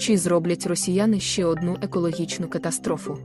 Чи зроблять росіяни ще одну екологічну катастрофу?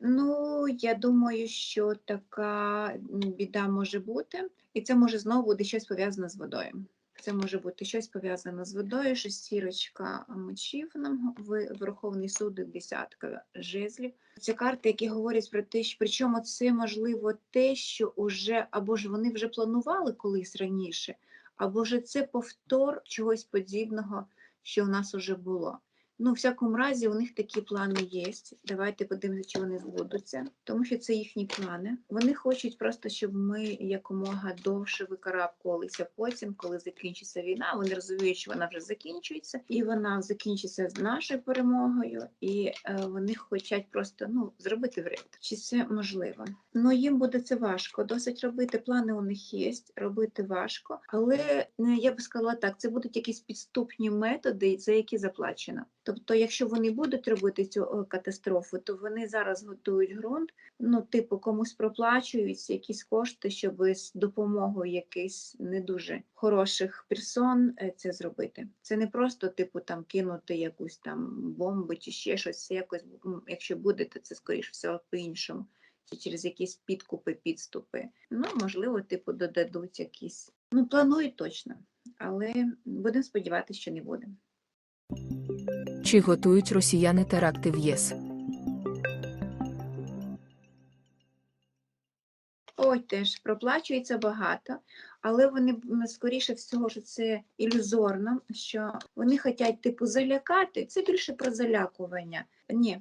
Ну, я думаю, що така біда може бути, і це може знову бути щось пов'язане з водою. Це може бути щось пов'язане з водою, шестірочка мечів нам Верховний суд, десятка жезлів. Це карти, які говорять про те, що причому це можливо те, що уже або ж вони вже планували колись раніше, або ж це повтор чогось подібного, що в нас уже було. Ну, в всякому разі, у них такі плани є. Давайте подивимося, чи вони збудуться, тому що це їхні плани. Вони хочуть просто, щоб ми якомога довше викарабкувалися потім, коли закінчиться війна. Вони розуміють, що вона вже закінчується, і вона закінчиться з нашою перемогою, і е, вони хочуть просто ну зробити вред. Чи це можливо? Ну їм буде це важко. Досить робити. Плани у них є, робити важко, але е, я би сказала так: це будуть якісь підступні методи, за які заплачено. Тобто, якщо вони будуть робити цю е, катастрофу, то вони зараз готують ґрунт, ну, типу, комусь проплачують якісь кошти, щоб з допомогою якихось не дуже хороших персон е, це зробити. Це не просто, типу, там кинути якусь там бомбу чи ще щось. Це якось, якщо буде, то це скоріш всього по-іншому. Чи через якісь підкупи, підступи. Ну, можливо, типу, додадуть якісь. Ну, планують точно, але будемо сподіватися, що не буде. Чи готують росіяни теракти в ЄС? Ой, теж проплачується багато, але вони скоріше всього, що це ілюзорно, що вони хочуть типу залякати. Це більше про залякування. Ні,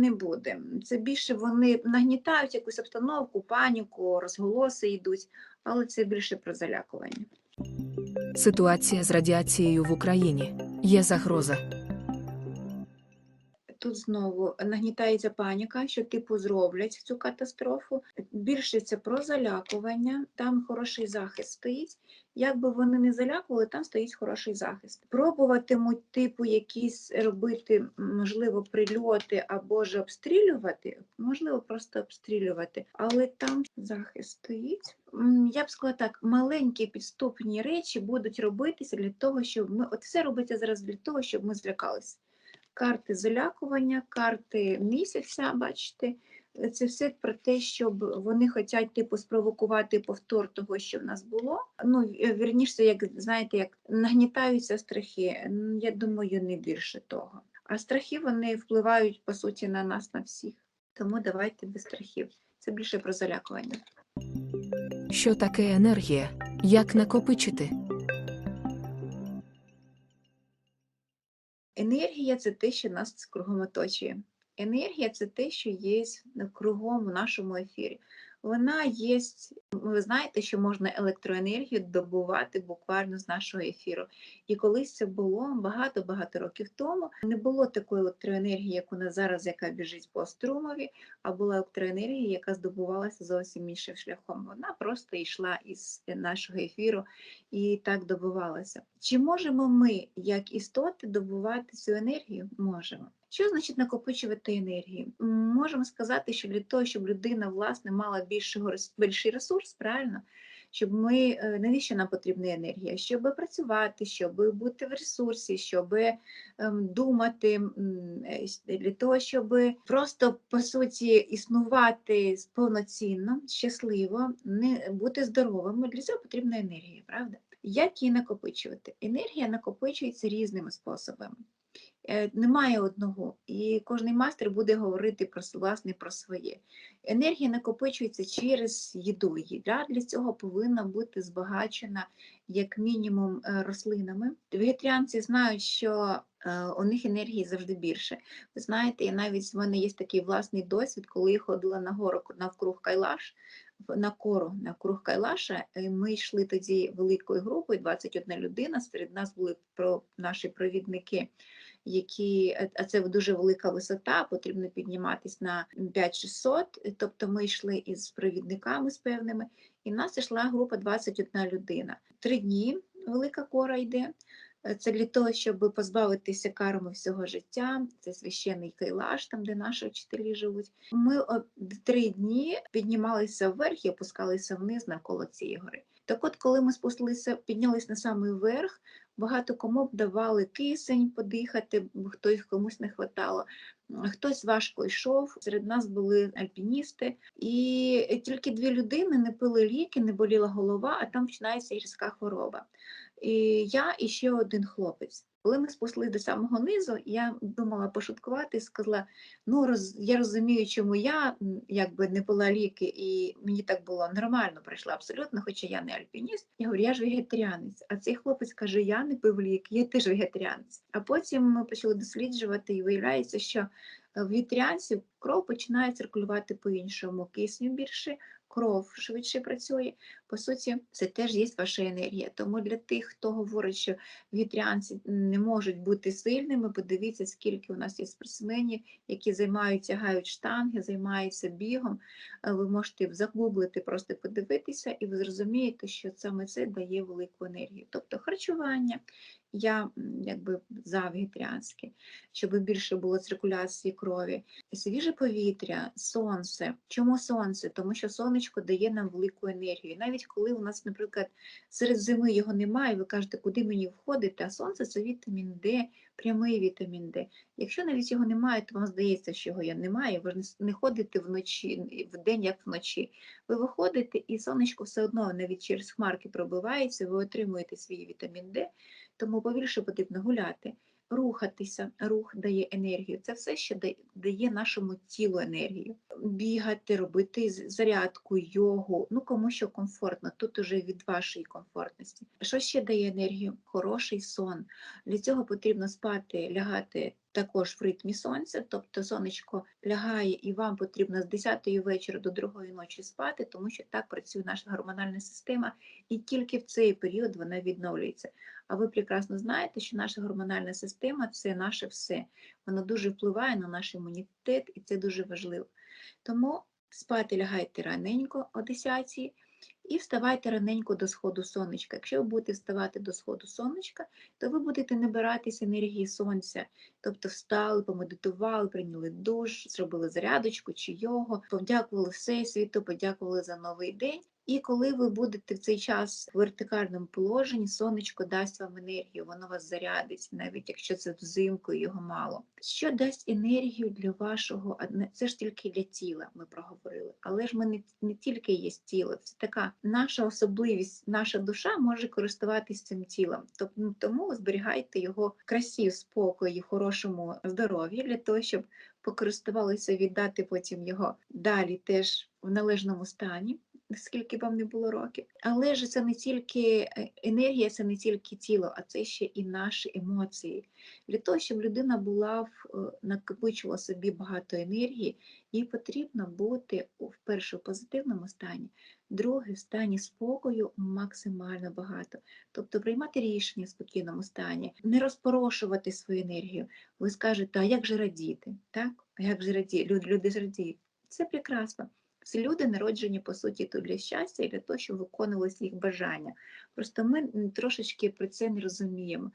не буде. Це більше вони нагнітають якусь обстановку, паніку, розголоси йдуть, але це більше про залякування. Ситуація з радіацією в Україні. Є загроза. Тут знову нагнітається паніка, що типу зроблять цю катастрофу. Більше це про залякування, там хороший захист стоїть. Як би вони не залякували, там стоїть хороший захист. Пробуватимуть, типу, якісь робити, можливо, прильоти або ж обстрілювати, можливо, просто обстрілювати, але там захист стоїть. Я б сказала так, маленькі підступні речі будуть робитися для того, щоб ми от все робиться зараз для того, щоб ми злякалися карти залякування, карти місяця, бачите, це все про те, щоб вони хочуть типу спровокувати повтор того, що в нас було. Ну, в- вірніше, як знаєте, як нагнітаються страхи. Я думаю, не більше того. А страхи вони впливають по суті на нас, на всіх. Тому давайте без страхів. Це більше про залякування. Що таке енергія? Як накопичити? Енергія це те, що нас кругом оточує. Енергія це те, що є кругом у нашому ефірі. Вона є, ви знаєте, що можна електроенергію добувати буквально з нашого ефіру. І колись це було багато-багато років тому. Не було такої електроенергії, як у нас зараз, яка біжить по струмові, а була електроенергія, яка здобувалася зовсім іншим шляхом. Вона просто йшла із нашого ефіру і так добувалася. Чи можемо ми, як істоти, добувати цю енергію? Можемо. Що значить накопичувати енергію? Можемо сказати, що для того, щоб людина власне мала більшого більший ресурс, правильно? Щоб ми е, навіщо нам потрібна енергія? Щоб працювати, щоб бути в ресурсі, щоб ем, думати е, для того, щоб просто по суті існувати повноцінно, щасливо, не бути здоровими. Для цього потрібна енергія, правда? Як її накопичувати? Енергія накопичується різними способами. Е, Немає одного, і кожний майстер буде говорити про власне про своє. Енергія накопичується через їду. Їда для цього повинна бути збагачена як мінімум е, рослинами. Вегетаріанці знають, що е, у них енергії завжди більше. Ви знаєте, і навіть в мене є такий власний досвід, коли я ходила на гору навкруг Кайлаш, на кору навкруг Кайлаша. Ми йшли тоді великою групою, 21 людина. Серед нас були про наші провідники які, е, а це дуже велика висота, потрібно підніматись на 5-600, е, тобто ми йшли із провідниками з певними, і в нас йшла група 21 людина. Три дні велика кора йде. Е, Це для того, щоб позбавитися карми всього життя. Це священний кайлаш, там де наші вчителі живуть. Ми три дні піднімалися вверх і опускалися вниз навколо цієї гори. Так от, коли ми спустилися, піднялися на самий верх, Багато кому б давали кисень подихати, бо хтось комусь не хватало. Хтось важко йшов. Серед нас були альпіністи, і тільки дві людини не пили ліки, не боліла голова, а там починається гірська хвороба. І я і ще один хлопець. Коли ми спустились до самого низу, я думала пошуткувати і сказала: ну роз, я розумію, чому я якби не пила ліки, і мені так було нормально, пройшла абсолютно, хоча я не альпініст. Я говорю, я ж вегетаріанець. А цей хлопець каже: Я не пив ліки, я теж вегетаріанець. А потім ми почали досліджувати, і виявляється, що е, в вегетаріанців кров починає циркулювати по-іншому, кисню більше, кров швидше працює. По суті, це теж є ваша енергія. Тому для тих, хто говорить, що вітрянці не можуть бути сильними, подивіться, скільки у нас є спортсменів, які займаються, тягають штанги, займаються бігом. Е, Ви можете загуглити, просто подивитися, і ви зрозумієте, що саме це дає велику енергію. Тобто харчування, я якби за вегетаріанське, щоб більше було циркуляції крові, свіже повітря, сонце. Чому сонце? Тому що сонечко дає нам велику енергію. Навіть коли у нас, наприклад, серед зими його немає, ви кажете, куди мені входити, а сонце це вітамін Д, прямий вітамін Д. Якщо навіть його немає, то вам здається, що його немає, ви ж не ходите вночі, в день, як вночі. Ви виходите, і сонечко все одно навіть через хмарки пробивається, ви отримуєте свій вітамін Д, тому побільше потрібно гуляти. Рухатися, рух дає енергію. Це все, що дає нашому тілу енергію. Бігати, робити зарядку, йогу, ну кому що комфортно, тут уже від вашої комфортності. Що ще дає енергію? Хороший сон. Для цього потрібно спати, лягати також в ритмі сонця, тобто сонечко лягає і вам потрібно з 10 вечора до 2 ночі спати, тому що так працює наша гормональна система, і тільки в цей період вона відновлюється. А ви прекрасно знаєте, що наша гормональна система це наше все. Вона дуже впливає на наш імунітет, і це дуже важливо. Тому спати лягайте раненько о 10 і вставайте раненько до сходу сонечка. Якщо ви будете вставати до сходу сонечка, то ви будете набиратися енергії сонця. Тобто встали, помедитували, прийняли душ, зробили зарядочку чи його, подякували Всесвіту, подякували за новий день. І коли ви будете в цей час в вертикальному положенні, сонечко дасть вам енергію, воно вас зарядить, навіть якщо це взимку його мало. Що дасть енергію для вашого, це ж тільки для тіла, ми проговорили. Але ж ми не, не тільки є тіло, це така наша особливість, наша душа може користуватись цим тілом. Тобто тому зберігайте його красі, спокої, хорошому здоров'ї для того, щоб покористувалися, віддати потім його далі теж в належному стані скільки вам не було років. Але ж це не тільки е, енергія, це не тільки тіло, а це ще і наші емоції. Для того, щоб людина була в е, накопичувала собі багато енергії, їй потрібно бути в позитивному стані, друге в стані спокою максимально багато. Тобто приймати рішення в спокійному стані, не розпорошувати свою енергію. Ви скажете, а як же радіти? Так? А як же радіти? Люди, люди ж радіють. Це прекрасно. Всі люди народжені, по суті, тут для щастя і для того, щоб виконувалися їх бажання. Просто ми трошечки про це не розуміємо.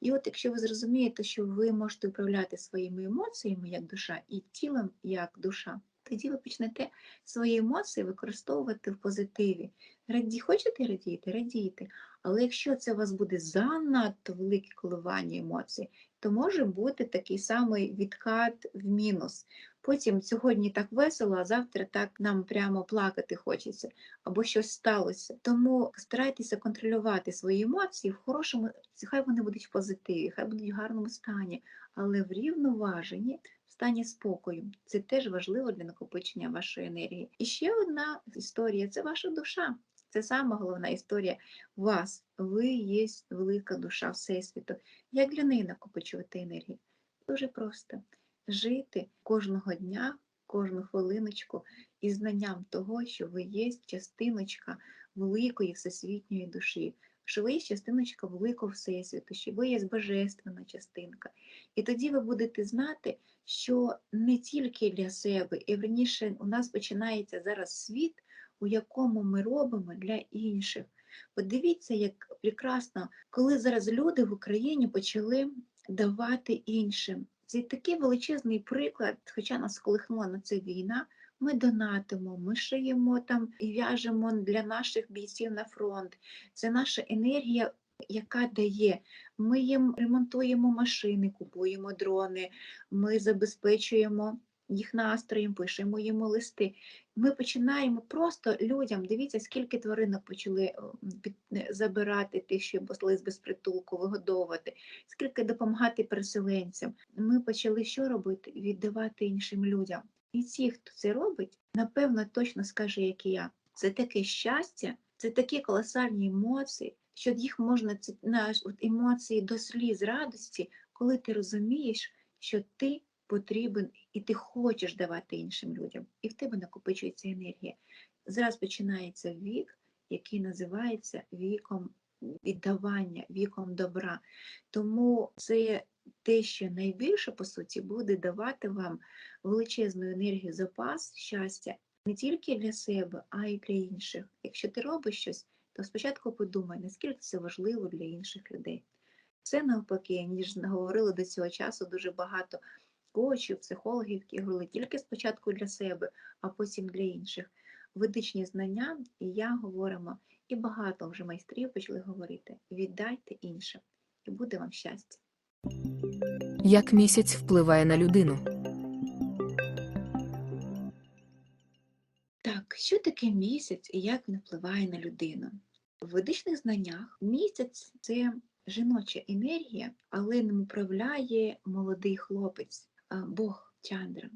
І от якщо ви зрозумієте, що ви можете управляти своїми емоціями як душа і тілом як душа, тоді ви почнете свої емоції використовувати в позитиві. Раді, хочете радіти, радійте. Але якщо це у вас буде занадто велике коливання емоцій, то може бути такий самий відкат в мінус. Потім сьогодні так весело, а завтра так нам прямо плакати хочеться, або щось сталося. Тому старайтеся контролювати свої емоції в хорошому, хай вони будуть в позитиві, хай будуть в гарному стані, але в рівноваженні, стані спокою. Це теж важливо для накопичення вашої енергії. І ще одна історія це ваша душа. Це сама головна історія вас. Ви є велика душа Всесвіту. Як для неї накопичувати енергію? Дуже просто жити кожного дня, кожну хвилиночку із знанням того, що ви є частиночка великої всесвітньої душі, що ви є частиночка великого всесвіту, що ви є божественна частинка. І тоді ви будете знати, що не тільки для себе, і верніше у нас починається зараз світ, у якому ми робимо для інших. Подивіться, як прекрасно, коли зараз люди в Україні почали давати іншим. Це такий величезний приклад, хоча нас колихнула на це війна. Ми донатимо, ми шиємо там і в'яжемо для наших бійців на фронт. Це наша енергія яка дає. Ми їм ремонтуємо машини, купуємо дрони, ми забезпечуємо їх настроєм, пишемо їм листи. Ми починаємо просто людям, дивіться, скільки тваринок почали е, е, забирати тих, що були з безпритулку, вигодовувати, скільки допомагати переселенцям. Ми почали що робити? Віддавати іншим людям. І ті, хто це робить, напевно, точно скаже, як і я. Це таке щастя, це такі колосальні емоції, що їх можна це знаєш, от емоції до сліз радості, коли ти розумієш, що ти потрібен і ти хочеш давати іншим людям, і в тебе накопичується енергія. Зараз починається вік, який називається віком віддавання, віком добра. Тому це те, що найбільше, по суті, буде давати вам величезну енергію, запас щастя не тільки для себе, а й для інших. Якщо ти робиш щось, то спочатку подумай, наскільки це важливо для інших людей. Це навпаки, ніж говорили до цього часу дуже багато коучів, психологів, які говорили тільки спочатку для себе, а потім для інших. Ведичні знання і я говоримо, і багато вже майстрів почали говорити: віддайте іншим, і буде вам щастя. Як місяць впливає на людину? Так, що таке місяць і як він впливає на людину? В ведичних знаннях місяць це жіноча енергія, але ним управляє молодий хлопець, Бог Чандра.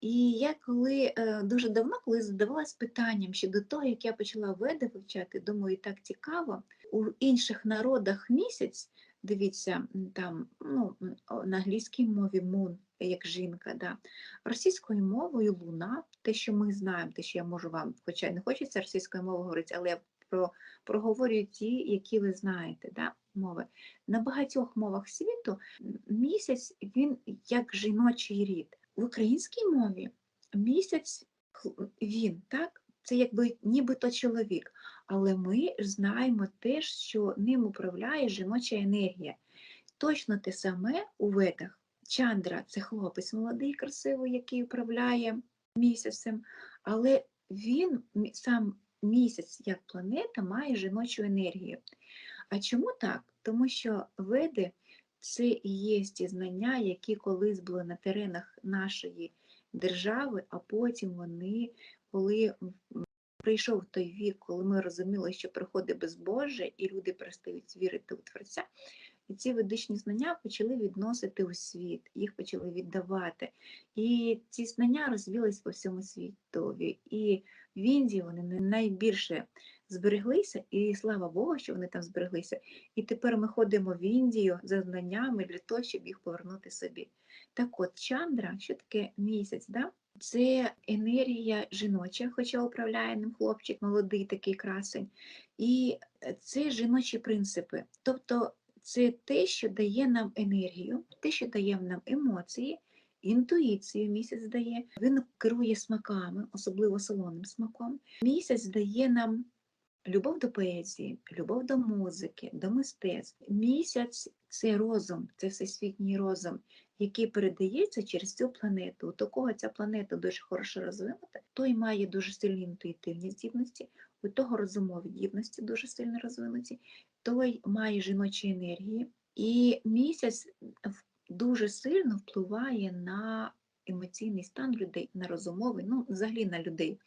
І я коли е, дуже давно, коли задавалась питанням щодо того, як я почала веди вивчати, думаю, так цікаво. У інших народах місяць, дивіться, там ну, на англійській мові moon, як жінка, да. російською мовою луна, те, що ми знаємо, те, що я можу вам, хоча не хочеться російською мовою говорити, але я про, проговорюю ті, які ви знаєте, да, мови. На багатьох мовах світу місяць він як жіночий рід. В українській мові місяць він, так? Це якби нібито чоловік. Але ми знаємо теж, що ним управляє жіноча енергія. Точно те саме у ведах. Чандра це хлопець молодий, красивий, який управляє місяцем, але він сам місяць як планета має жіночу енергію. А чому так? Тому що веди це і є ті знання, які колись були на теренах нашої держави, а потім вони, коли прийшов той вік, коли ми розуміли, що приходить безбожжя, і люди перестають вірити у Творця, і ці ведичні знання почали відносити у світ, їх почали віддавати. І ці знання розвілись по всьому світові. І в Індії вони найбільше збереглися, і слава Богу, що вони там збереглися. І тепер ми ходимо в Індію за знаннями для того, щоб їх повернути собі. Так от, чандра, що таке місяць? Да? Це енергія жіноча, хоча управляє ним хлопчик, молодий такий красень. І е, це жіночі принципи. Тобто це те, що дає нам енергію, те, що дає нам емоції, інтуїцію місяць дає. Він керує смаками, особливо солоним смаком. Місяць дає нам любов до поезії, любов до музики, до мистецтв. Місяць це розум, це всесвітній розум, який передається через цю планету. У кого ця планета дуже хорошо розвинута, той має дуже сильні інтуїтивні здібності, у того розумові здібності дуже сильно розвинуті, той має жіночі енергії. І місяць дуже сильно впливає на емоційний стан людей, на розумовий, ну, взагалі на людей.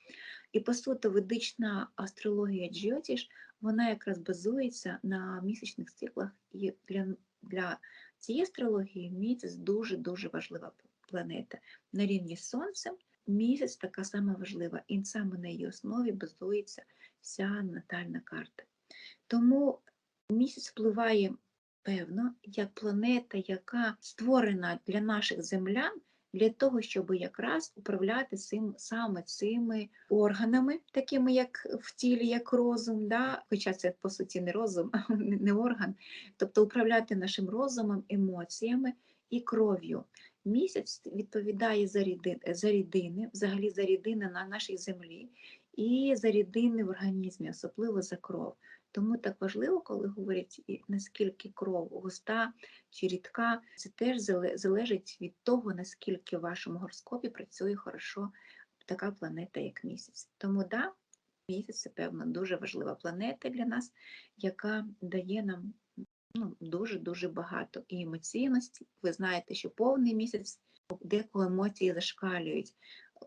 І по суті, ведична астрологія Джйотіш, вона якраз базується на місячних циклах. І для, для цієї астрології місяць дуже-дуже важлива планета. На рівні з Сонцем місяць така сама важлива, і саме на її основі базується вся натальна карта. Тому місяць впливає певно як планета, яка створена для наших землян для того, щоб якраз управляти цим, саме цими органами, такими як в тілі, як розум, да? хоча це по суті не розум, а не орган, тобто управляти нашим розумом, емоціями і кров'ю. Місяць відповідає за рідини, за рідини, взагалі за рідини на нашій землі і за рідини в організмі, особливо за кров. Тому так важливо, коли говорять, наскільки кров густа чи рідка, це теж залежить від того, наскільки в вашому гороскопі працює хорошо така планета, як місяць. Тому да, місяць це певно дуже важлива планета для нас, яка дає нам ну, дуже-дуже багато. І емоційності, ви знаєте, що повний місяць деколи емоції зашкалюють.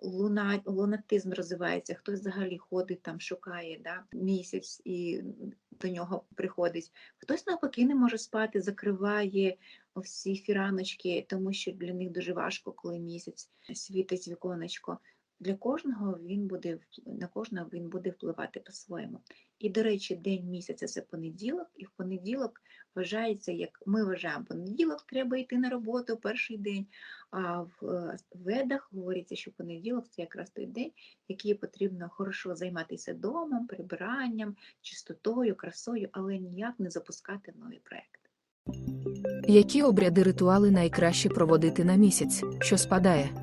Луна, лунатизм розвивається, хтось взагалі ходить там, шукає да, місяць і до нього приходить. Хтось навпаки не може спати, закриває всі фіраночки, тому що для них дуже важко, коли місяць світить віконечко. Для кожного він буде на кожного він буде впливати по-своєму. І, до речі, день місяця це понеділок, і в понеділок вважається, як ми вважаємо, понеділок треба йти на роботу перший день. А в е, ведах говориться, що понеділок це якраз той день, який потрібно хорошо займатися домом, прибиранням, чистотою, красою, але ніяк не запускати нові проекти. Які обряди ритуали найкраще проводити на місяць, що спадає?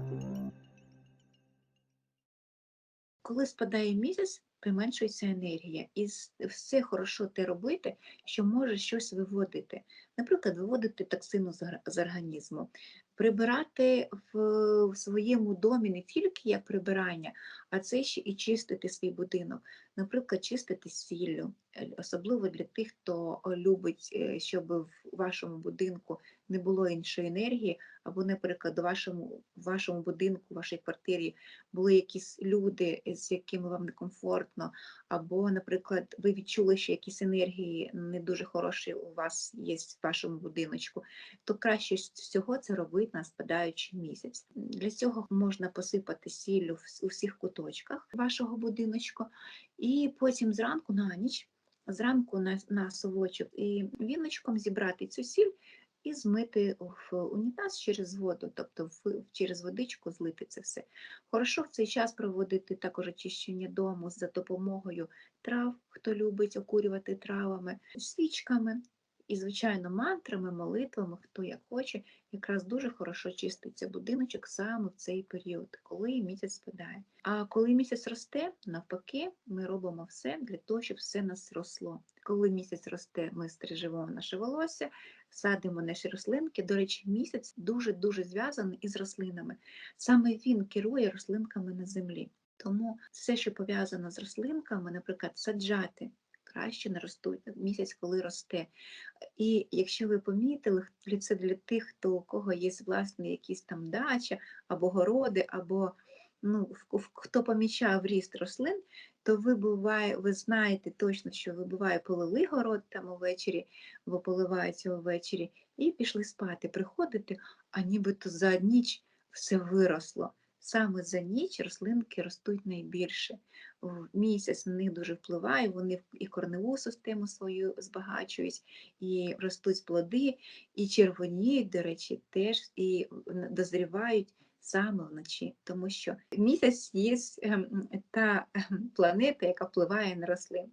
Коли спадає місяць, применшується енергія, і все хорошо те робити, що може щось виводити. Наприклад, виводити токсину з організму, прибирати в, своєму домі не тільки як прибирання, а це ще і чистити свій будинок. Наприклад, чистити сіллю, е, особливо для тих, хто е, любить, е, щоб в вашому будинку не було іншої енергії, або, наприклад, у вашому, в вашому будинку, в вашій квартирі були якісь люди, з якими вам некомфортно, або, наприклад, ви відчули, що якісь енергії не дуже хороші у вас є в вашому будиночку, то краще всього це робити на спадаючий місяць. Для цього можна посипати сіллю у всіх куточках вашого будиночку, і потім зранку на ніч, зранку на, на совочок і віночком зібрати цю сіль і змити в унітаз через воду, тобто в, через водичку злити це все. Хорошо в цей час проводити також очищення дому за допомогою трав, хто любить окурювати травами, свічками і, звичайно, мантрами, молитвами, хто як хоче, якраз дуже хорошо чиститься будиночок саме в цей період, коли місяць спадає. А коли місяць росте, навпаки, ми робимо все для того, щоб все нас росло. Коли місяць росте, ми стрижемо наше волосся, садимо наші рослинки. До речі, місяць дуже-дуже зв'язаний із рослинами. Саме він керує рослинками на землі. Тому все, що пов'язано з рослинками, наприклад, саджати. Краще не ростуть місяць, коли росте. І якщо ви помітили, це для тих, хто у кого є власне якісь там дача або городи, або ну, в- в- хто помічав ріст рослин, то ви буває, ви знаєте точно, що ви буває полили город там увечері, бо поливається увечері, і пішли спати. Приходите, а нібито за ніч все виросло. Саме за ніч рослинки ростуть найбільше. Місяць на них дуже впливає, вони і корневу систему свою збагачують, і ростуть плоди, і червоніють, до речі, теж і дозрівають саме вночі, тому що місяць є ем, та ем, планета, яка впливає на рослин.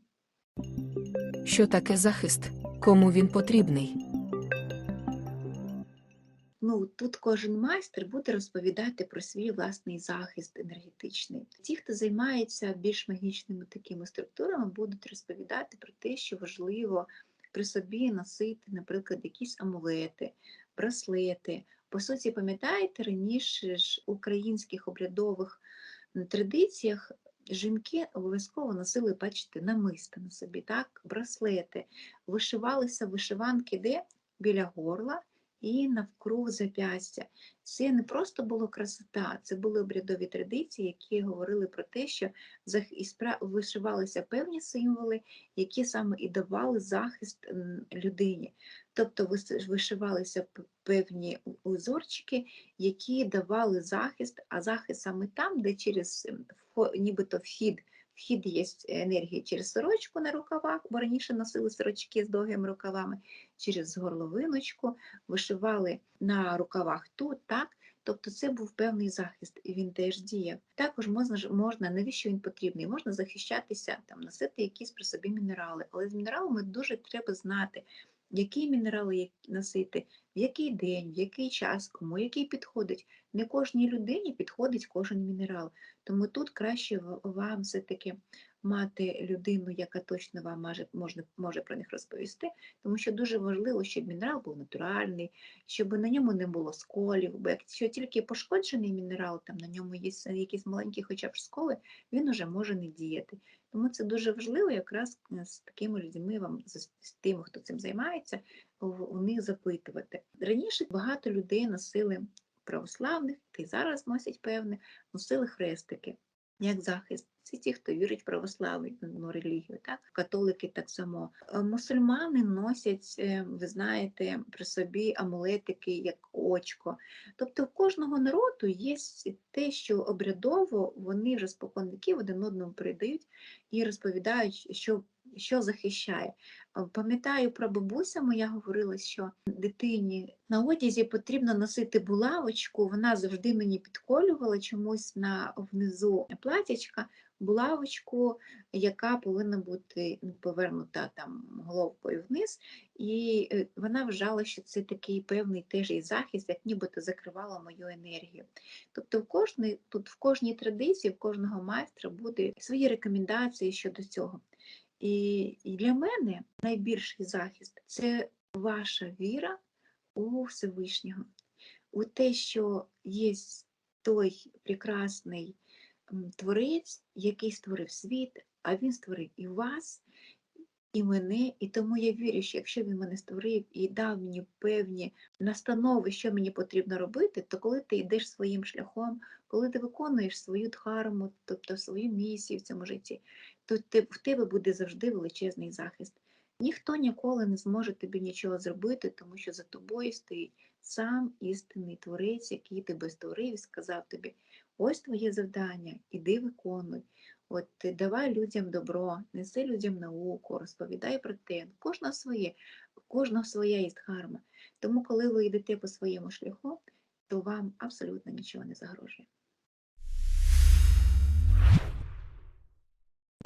Що таке захист? Кому він потрібний? Ну, тут кожен майстер буде розповідати про свій власний захист енергетичний. Ті, хто займається більш магічними такими структурами, будуть розповідати про те, що важливо при собі носити, наприклад, якісь амулети, браслети. По суті, пам'ятаєте, раніше ж в українських обрядових традиціях жінки обов'язково носили, бачите, намиста на собі, так, браслети, вишивалися вишиванки де біля горла і навкруг зап'ястя. Це не просто було красота, це були обрядові традиції, які говорили про те, що вишивалися певні символи, які саме і давали захист людині. Тобто вишивалися певні узорчики, які давали захист, а захист саме там, де через нібито вхід. Вхід є енергії через сорочку на рукавах, бо раніше носили сорочки з довгими рукавами, через горловиночку, вишивали на рукавах тут, так. Тобто це був певний захист, і він теж діяв. Також можна, можна навіщо він потрібний? Можна захищатися, там, носити якісь при собі мінерали. Але з мінералами дуже треба знати, які мінерали носити, в який день, в який час, кому який підходить. Не кожній людині підходить кожен мінерал. Тому тут краще вам все-таки мати людину, яка точно вам може, може, може про них розповісти, тому що дуже важливо, щоб мінерал був натуральний, щоб на ньому не було сколів, бо якщо тільки пошкоджений мінерал, там на ньому є якісь маленькі хоча б сколи, він уже може не діяти. Тому це дуже важливо якраз е, з такими людьми, вам з тими, хто цим займається, у них запитувати. Раніше багато людей носили православних, та й зараз носять певне, носили хрестики як захист. Це ті, хто вірить в православну релігію, так? католики так само. Е, Мусульмани носять, е, ви знаєте, при собі амулетики, як очко. Тобто в кожного народу є те, що обрядово вони вже споконвіків один одному передають і розповідають, що, що захищає. Е, Пам'ятаю про бабуся моя говорила, що дитині на одязі потрібно носити булавочку. Вона завжди мені підколювала чомусь на внизу платячка булавочку, яка повинна бути ну, повернута там головкою вниз, і е, вона вважала, що це такий певний теж і захист, як нібито закривала мою енергію. Тобто, в кожній, тут в кожній традиції, в кожного майстра буде свої рекомендації щодо цього. І, і для мене найбільший захист це ваша віра у Всевишнього, у те, що є той прекрасний творець, який створив світ, а він створив і вас, і мене. І тому я вірю, що якщо він мене створив і дав мені певні настанови, що мені потрібно робити, то коли ти йдеш своїм шляхом, коли ти виконуєш свою дхарму, тобто свою місію в цьому житті, то в тебе буде завжди величезний захист. Ніхто ніколи не зможе тобі нічого зробити, тому що за тобою стоїть сам істинний творець, який тебе створив і сказав тобі: ось твоє завдання, іди виконуй. От давай людям добро, неси людям науку, розповідай про те. Кожного своє, у кожного своя є. Тому, коли ви йдете по своєму шляху, то вам абсолютно нічого не загрожує.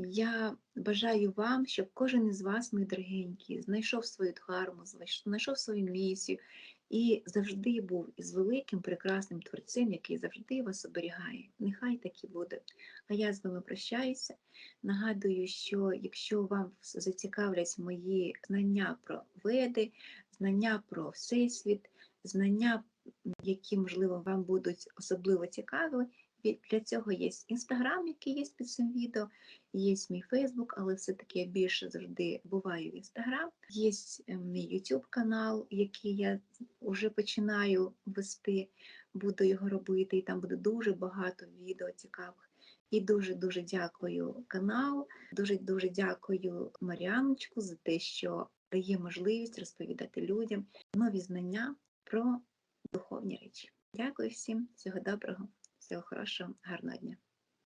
Я бажаю вам, щоб кожен із вас, мої дорогенькі, знайшов свою дхарму, знайш- знайшов свою місію і завжди був із великим прекрасним творцем, який завжди вас оберігає. Нехай так і буде. А я з вами прощаюся. Нагадую, що якщо вам зацікавлять мої знання про веди, знання про всесвіт, знання, які, можливо, вам будуть особливо цікаві, для цього є інстаграм, який є під цим відео. Є мій Фейсбук, але все-таки я більше завжди буваю в Інстаграм. Є е, мій YouTube канал, який я вже починаю вести, буду його робити, і там буде дуже багато відео цікавих. І дуже-дуже дякую каналу, дуже-дуже дякую Маріаночку за те, що дає можливість розповідати людям нові знання про духовні речі. Дякую всім, всього доброго, всього хорошого, гарного дня.